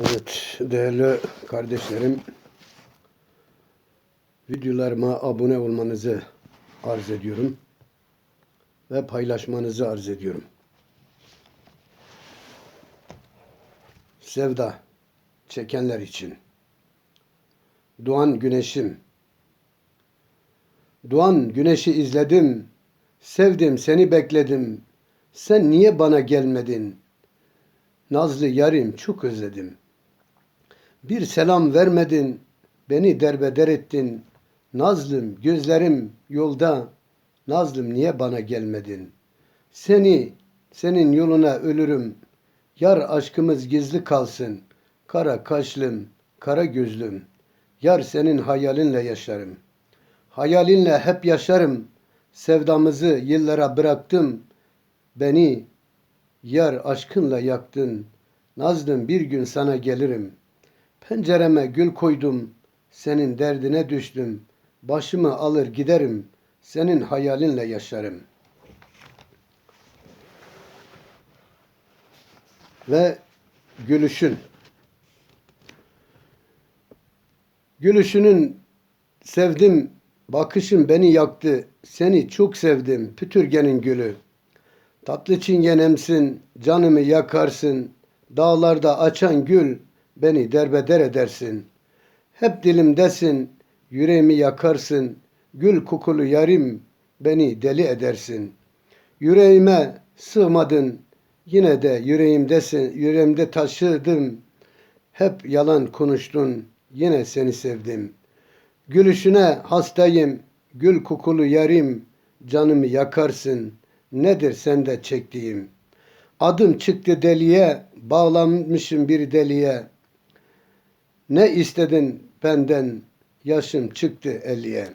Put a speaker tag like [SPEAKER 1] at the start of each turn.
[SPEAKER 1] Evet değerli kardeşlerim videolarıma abone olmanızı arz ediyorum ve paylaşmanızı arz ediyorum. Sevda çekenler için Doğan güneşim Doğan güneşi izledim sevdim seni bekledim sen niye bana gelmedin Nazlı yarim çok özledim bir selam vermedin, beni derbeder ettin. Nazlım, gözlerim yolda. Nazlım niye bana gelmedin? Seni, senin yoluna ölürüm. Yar aşkımız gizli kalsın. Kara kaşlım, kara gözlüm. Yar senin hayalinle yaşarım. Hayalinle hep yaşarım. Sevdamızı yıllara bıraktım. Beni yar aşkınla yaktın. Nazlım bir gün sana gelirim.'' Pencereme gül koydum, senin derdine düştüm. Başımı alır giderim, senin hayalinle yaşarım. Ve gülüşün. Gülüşünün sevdim, bakışın beni yaktı. Seni çok sevdim, pütürgenin gülü. Tatlı çingenemsin, canımı yakarsın. Dağlarda açan gül, beni derbeder edersin. Hep dilimdesin, yüreğimi yakarsın. Gül kokulu yarim, beni deli edersin. Yüreğime sığmadın, yine de yüreğimdesin, yüreğimde taşıdım. Hep yalan konuştun, yine seni sevdim. Gülüşüne hastayım, gül kokulu yarim, canımı yakarsın. Nedir sende çektiğim? Adım çıktı deliye, bağlanmışım bir deliye. Ne istedin benden? Yaşım çıktı elliye.